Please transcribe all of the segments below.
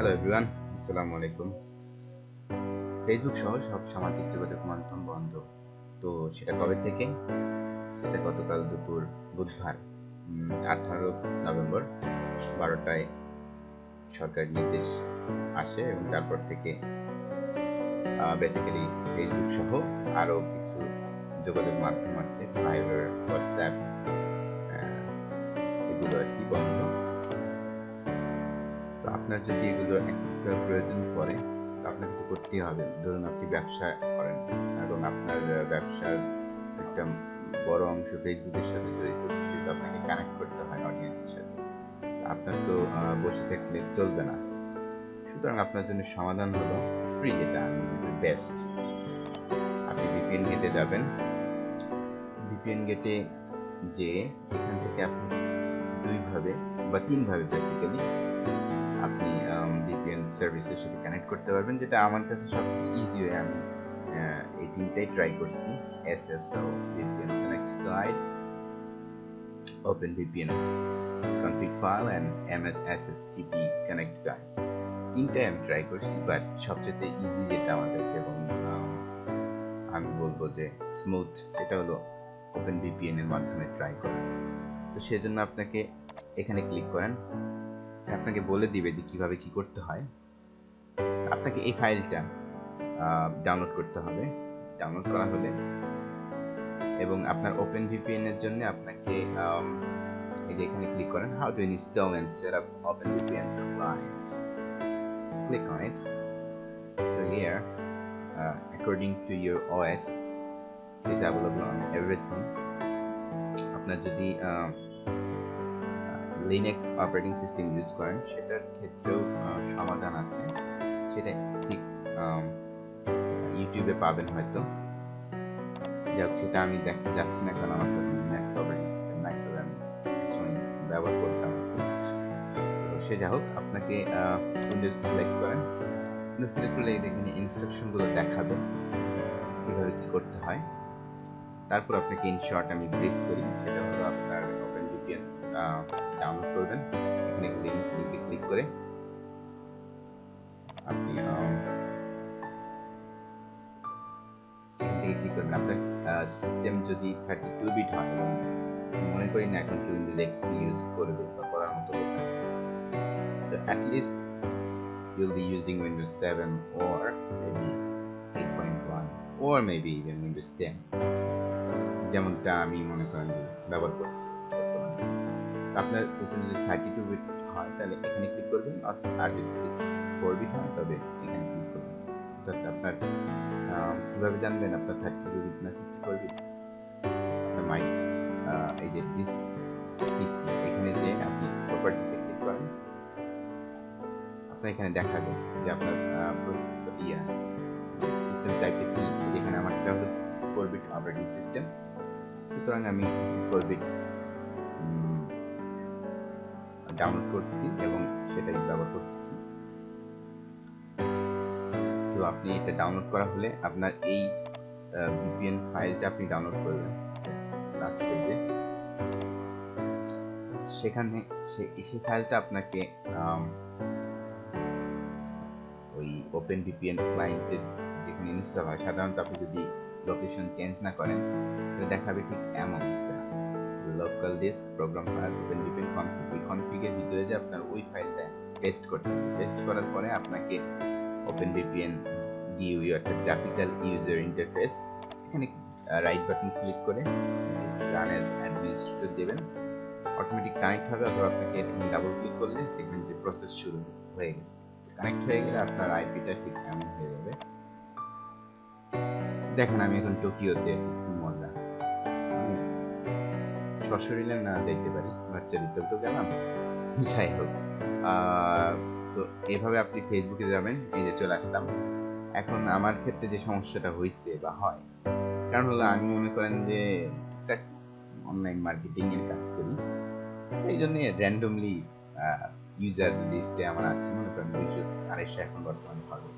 আসসালামু আলাইকুম ফেসবুক সহ সব সামাজিক যোগাযোগ মাধ্যম বন্ধ। তো সেটা কবে থেকে? সেটা গতকাল দুপুর, বুধবার আঠারো নভেম্বর, বারোটায় সরকারি নির্দেশ আসে এবং তারপর থেকে বেসিক্যালি ফেসবুক সহ আরও কিছু যোগাযোগ মাধ্যম আছে ভাইবার হোয়াটসঅ্যাপ এগুলো আর কি বন্ধ। আপনার যদি এগুলো অ্যাক্সেস করার প্রয়োজন পড়ে, তো আপনাকে তো করতেই হবে। ধরুন আপনি ব্যবসা করেন এবং আপনার ব্যবসার একটা বড় অংশ ফেসবুকের সাথে জড়িত সেটা আপনাকে কানেক্ট করতে হয় অডিয়েন্সের সাথে। আপনার তো বসে থাকলে চলবে না। সুতরাং আপনার জন্য সমাধান হলো ফ্রি এটা বেস্ট আপনি ভিপিএন গেটে যাবেন। ভিপিএন গেটে যে এখান থেকে আপনি দুইভাবে বা তিনভাবে বেসিক্যালি আপনি ভিপিএন সার্ভিসের সাথে কানেক্ট করতে পারবেন, যেটা আমার কাছে সবথেকে ইজি হয় আমি এই তিনটাই ট্রাই করছি SSO VPN connect guide open VPN config file, and MSSSTP connect guide. তিনটাই আমি ট্রাই করছি বাট সবচেয়ে ইজি যেটা আমার কাছে এবং, আমি বলব যে স্মুথ সেটা হলো ওপেন ভিপিএন এর মাধ্যমে ট্রাই করা। তো সেজন্য আপনাকে এখানে ক্লিক করেন। আপনাকে বলে দিবে যে কীভাবে কি করতে হয়। আপনাকে এই ফাইলটা ডাউনলোড করতে হবে। ডাউনলোড করা হলে এবং আপনার ওপেন ভিপিএন এর জন্য আপনাকে এই যে এখানে ক্লিক করেন how to install and set up open VPN client click it so here uh, according to your OS is available on everything আপনার যদি লিনাক্স অপারেটিং সিস্টেম ইউজ করেন, সেটার ক্ষেত্রেও সমাধান আছে। সেটা ঠিক ইউটিউবে পাবেন হয়তো। যাক, সেটা আমি দেখতে যাচ্ছি না কারণ আমার তো লিনাক্স অপারেটিং সিস্টেম নাই, তবে আমি ব্যবহার করতাম। তো সে যা হোক, আপনাকে উইন্ডোজ সিলেক্ট করেন। উইন্ডোজ সিলেক্ট করলে এখানে ইনস্ট্রাকশনগুলো দেখাবে, কীভাবে কী করতে হয়। তারপর আপনাকে ইন শর্ট আমি ব্রিফ করি, সেটা হলো আপনার ডাউনলোড করবেন এখানে লিঙ্ক লিঙ্কে ক্লিক করে আপনি ক্লিক করবেন আপনার সিস্টেম যদি থার্টি টু বিট হয়, এবং মনে করি না এখন কেউ উইন্ডোজ এক্সপি ইউজ করবে বা করার মতো কথা তো at least you'll be using Windows 7 or maybe 8.1 or maybe even Windows 10 যেমনটা আমি মনে করেন ব্যবহার করছি। আপনার সিস্টেম যদি থার্টি টু বিট হয়, তাহলে এখানে ক্লিক করবেন আর যদি ফোর বিট হয়, তবে এখানে ক্লিক করবেন। অর্থাৎ আপনার কীভাবে জানবেন আপনার থার্টি টু বিট না সিক্সটি ফোর বিট আপনার মাইক এই যে দিস পিসি এখানে যে আপনি প্রপার্টিসে ক্লিক করেন, আপনার এখানে দেখাবে যে আপনার প্রসেসর ইয়া সিস্টেম টাইপে কি, যেখানে আমারটা হলো sixty four bit operating system সুতরাং আমি সিক্সটি ফোর বিট ডাউনলোড করছি এবং সেটাই ব্যবহার করতেছি তো আপনি এটা ডাউনলোড করা হলে আপনার এই ভিপিএন ফাইলটা আপনি ডাউনলোড করবেন। লাস্ট পেজে সেখানে সেই ফাইলটা আপনাকে ওই ওপেন ভিপিএন ক্লায়েন্টের যেখানে ইনস্টল হয়, সাধারণত আপনি যদি লোকেশন চেঞ্জ না করেন, তাহলে দেখাবে ঠিক এমন। Local disk program files open VPN config কনফিগের ভিতরে যে আপনার ওই ফাইলটা পেস্ট করতে পেস্ট করার পরে আপনাকে ওপেন ভিপিএন ডিইউই অর্থাৎ গ্রাফিক্যাল ইউজার ইন্টারফেস এখানে রাইট বাটন ক্লিক করে রান এজ অ্যাডমিনিস্ট্রেটর দেবেন। অটোমেটিক কানেক্ট হবে অথবা আপনাকে এখানে ডাবল ক্লিক করলে দেখবেন যে প্রসেস শুরু হয়ে গেছে। কানেক্ট হয়ে গেলে আপনার আইপিটা ঠিক এমন হয়ে যাবে। দেখেন আমি এখন টোকিওতে আছি। সশরীরে না দেখতে পারি বাচ্চার ভিতর তো গেলাম যাই হোক। তো এইভাবে আপনি ফেসবুকে যাবেন, এই যে চলে আসলাম। এখন আমার ক্ষেত্রে যে সমস্যাটা হয়েছে বা হয়, কারণ হলো আমি মনে করেন যে টুকটাক অনলাইন মার্কেটিং এর কাজ করি। এই জন্য র্যান্ডমলি ইউজার লিস্টে আমার আছে, মনে করেন দুইশো আড়াইশো এখন বর্তমানে হবে।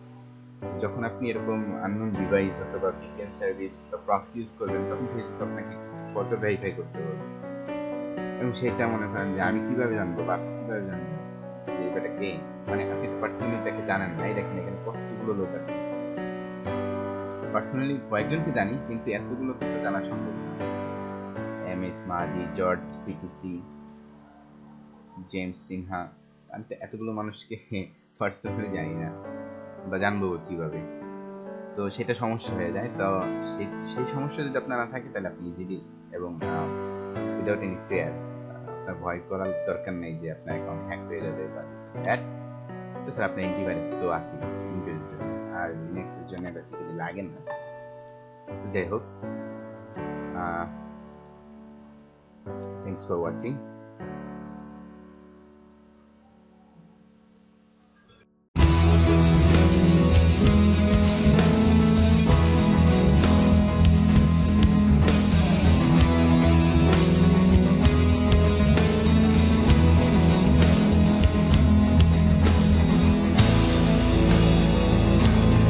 যখন আপনি এরকম আননোন ডিভাইস অথবা ভিপিএন সার্ভিস বা প্রক্সি ইউজ করবেন, তখন ফেসবুক আপনাকে ফটো ভেরিফাই করতে হবে এবং সেটা মনে করেন যে আমি কীভাবে জানব বা কীভাবে জানব যে এটা কে মানে আপনি পার্সোনালি তাকে জানেন না দেখেন এখানে কতগুলো লোক আছে। পার্সোনালি কয়েকজনকে জানি, কিন্তু এতগুলো তো জানা সম্ভব না। M S Mahadi George PTC James Sinha আমি তো এতগুলো মানুষকে পার্সোনালি জানি না বা জানব কীভাবে। তো সেটা সমস্যা হয়ে যায়। তো সেই সমস্যা যদি আপনার না থাকে, তাহলে আপনি ইজিলি এবং উইদাউট এনি ফেয়ার আপনার ভয় করার দরকার নেই যে আপনার অ্যাকাউন্ট হ্যাক হয়ে যাবে বা দ্যাট তো স্যার আপনার অ্যান্টিভাইরাস তো আছে উইন্ডোজের জন্য। আর লিনাক্সের জন্য বেসিক্যালি লাগে না। যাই হোক থ্যাংকস ফর ওয়াচিং